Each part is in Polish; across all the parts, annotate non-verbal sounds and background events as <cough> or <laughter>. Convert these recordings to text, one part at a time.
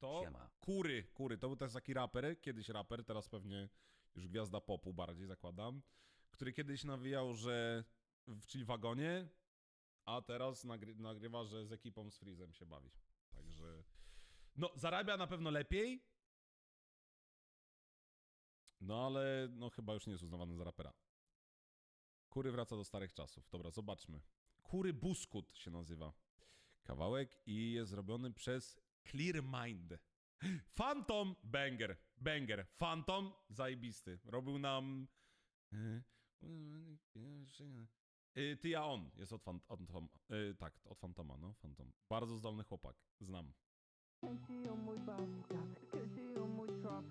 Kto? Siema. Kury, Kury. To był też taki raper, kiedyś raper, teraz pewnie już gwiazda popu bardziej zakładam, który kiedyś nawijał, że w czyli wagonie, a teraz nagry, nagrywa, że z ekipą z Freezem się bawi. Także no zarabia na pewno lepiej. No ale no chyba już nie jest uznawany za rapera. Kury wraca do starych czasów. Dobra, zobaczmy. Kury Buskut się nazywa. Kawałek i jest zrobiony przez Clear Mind. Phantom banger, banger. Phantom zajebisty. Robił nam Y, Ty ja on jest od, fan, tak, od Fantoma, no, Phantom. Bardzo zdolny chłopak, znam. Kręci ją mój baskat, kręci ją mój trap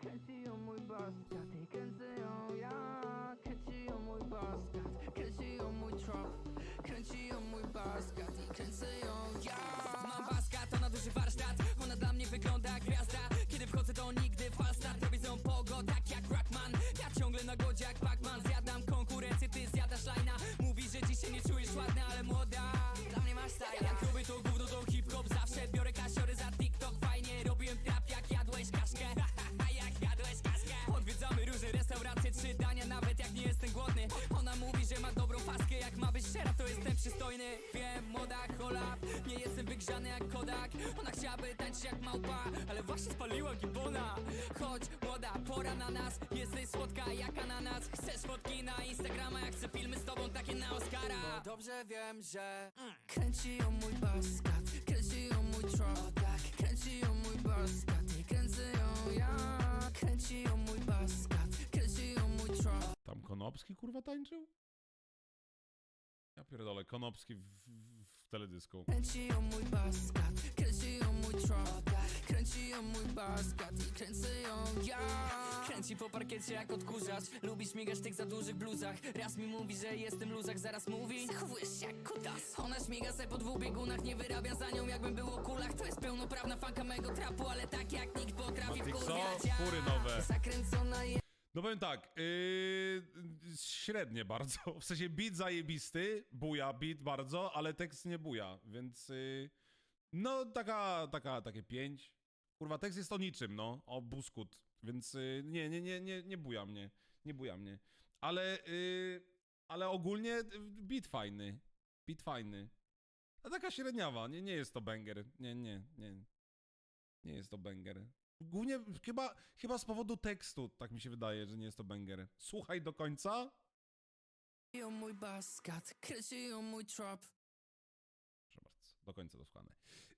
Kręci ją mój baskat i kręcę ją ja Kręci ją mój baskat, kręci ją mój mój baskat i kręcę wygląda gwiazda. Kiedy wchodzę to nigdy falstart jak małpa Ale właśnie spaliła gibona Chodź, młoda, pora na nas. Jesteś słodka jak ananas. Chcesz fotki na Instagrama Jak chcę filmy z tobą, takie na Oscara. Bo dobrze wiem, że Kręci ją mój baskat, kręci ją mój trap Kręci ją mój baskat i kręcę ją ja. Kręci ją mój baskat, kręci ją mój trap Tam Konopski kurwa tańczył? Ja pierdolę, Konopski w, w, w teledysku. Kręci ją mój baskat, kręci ją mój trap Kręci ją mój baskat i kręcę ją ja Kręci po parkiecie jak odkurzacz Lubi śmigać w tych za dużych bluzach Raz mi mówi, że jestem luzak, zaraz mówi Zachowujesz się jak kutas Ona śmiga se po dwóch biegunach Nie wyrabiam za nią jakbym był o kulach To jest pełnoprawna fanka mego trapu Ale tak jak nikt potrafi Matik, co? wkurwiać ja. Kury nowe. Zakręcona jest No powiem tak, yy, średnie bardzo. W sensie beat zajebisty, buja beat bardzo, ale tekst nie buja, więc yy, no taka, taka, takie pięć. Kurwa, tekst jest o niczym, no, o buskut, więc yy, nie, nie, nie, nie, nie buja mnie, nie buja mnie. Ale, yy, ale ogólnie y, beat fajny, beat fajny. A taka średniawa, nie, nie jest to banger, nie, nie, nie. Nie jest to banger. Głównie chyba, chyba z powodu tekstu, tak mi się wydaje, że nie jest to banger. Słuchaj do końca. ją mój baskat, kręci ją mój trap Proszę bardzo, do końca dosłane.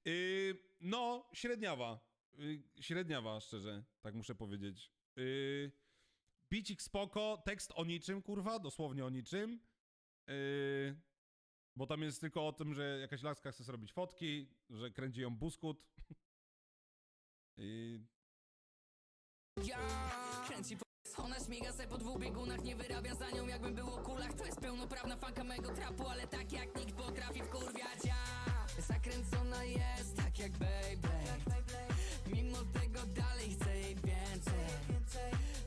Yy, no, średniawa. Yy, średniawa, szczerze, tak muszę powiedzieć. Yy, bicik spoko, tekst o niczym, kurwa, dosłownie o niczym. Yy, bo tam jest tylko o tym, że jakaś laska chce sobie robić fotki, że kręci ją buskut. <laughs> Yy, Ja! Kręci po... Ona śmiga se po dwóch biegunach Nie wyrabiam za nią jakbym był o kulach. To jest pełnoprawna fanka mego trapu Ale tak jak nikt potrafi wkurwiać. Ja! Zakręcona jest tak jak Beyblade. Mimo tego dalej chcę jej więcej.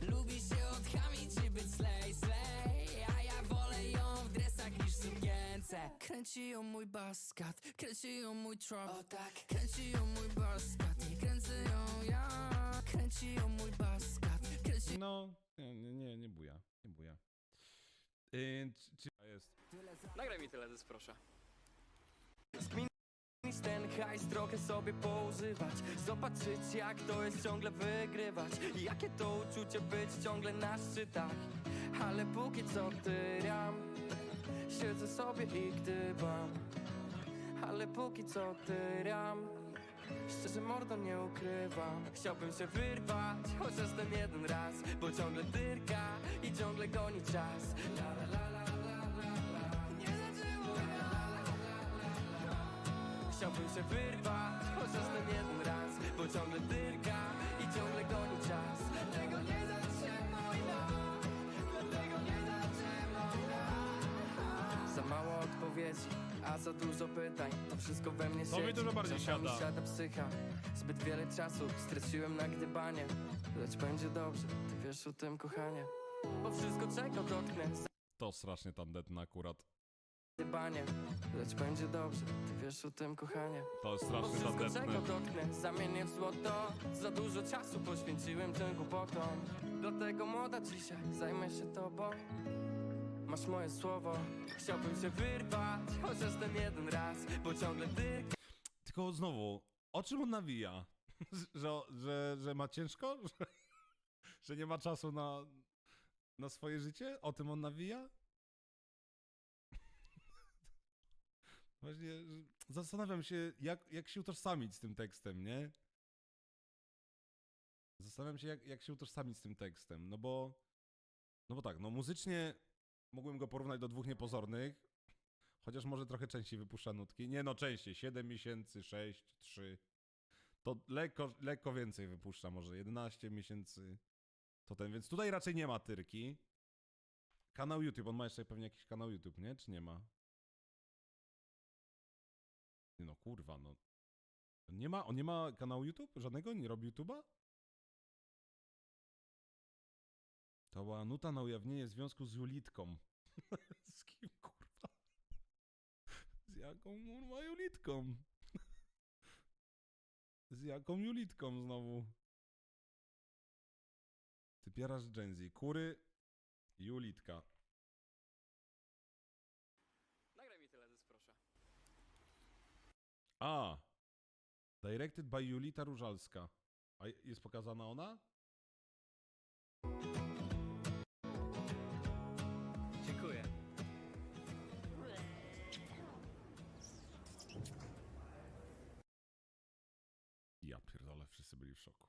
Lubi się odchamić i być slay, slay A ja wolę ją w dresach niż sukience. Kręci ją mój baskat, kręci ją mój trap O tak. Kręci ją mój baskat i kręcę ją ja Kręci ją mój baskat, kręci No, nie, nie, nie, nie buja, nie buja. Yy, czy, czy jest? Nagraj mi teledysk, proszę. Skminić ten hajs, trochę sobie poużywać Zobaczyć jak to jest ciągle wygrywać I Jakie to uczucie być ciągle na szczytach Ale póki co tyram Siedzę sobie i gdybam Ale póki co tyram Szczerze mordo nie ukrywam. Chciałbym się wyrwać Chociaż ten jeden raz Bo ciągle dyrka I ciągle goni czas. La la la la la la la Nie zaczęło Chciałbym się wyrwać Chociaż ten a za dużo pytań, to wszystko we mnie To mi siedzi. dużo bardziej Czasami siada. siada psycha. Zbyt wiele czasu straciłem na gdybanie. Lecz będzie dobrze, ty wiesz o tym kochanie. Bo wszystko czego dotknę To strasznie tandetne akurat. banie Lecz będzie dobrze, ty wiesz o tym kochanie. To jest Bo strasznie wszystko czego dotknę zamienię w złoto. Za dużo czasu poświęciłem tym głupotom. Dlatego młoda dzisiaj zajmę się tobą Masz moje słowo, chciałbym się wyrwać Chociaż ten jeden raz, bo ciągle ty Tylko znowu, o czym on nawija? <laughs> że, że, że ma ciężko? <laughs> Że, że nie ma czasu na, na swoje życie? O tym on nawija? <laughs> Właśnie zastanawiam się, jak, jak się utożsamić z tym tekstem, nie? Zastanawiam się, jak, jak się utożsamić z tym tekstem, no bo... No bo tak, no muzycznie mógłbym go porównać do dwóch niepozornych, Chociaż może trochę częściej wypuszcza nutki. Nie no, częściej. 7 miesięcy, 6, 3. To lekko, lekko więcej wypuszcza, może 11 miesięcy. To ten, więc tutaj raczej nie ma tyrki. Kanał YouTube, on ma jeszcze pewnie jakiś kanał YouTube, nie? Czy nie ma? Nie no, kurwa, no. Nie ma, on nie ma kanału YouTube? Żadnego? Nie robi YouTube'a? To była nuta na ujawnienie związku z Julitką. <laughs> z kim, kurwa? Z jaką kurwa Julitką? Z jaką Julitką znowu? Typiarasz Gen Z. Kury, Julitka. Nagraj mi teledysk proszę A! Directed by Julita Różalska. A jest pokazana ona? Ja pierdolę, wszyscy byli w szoku.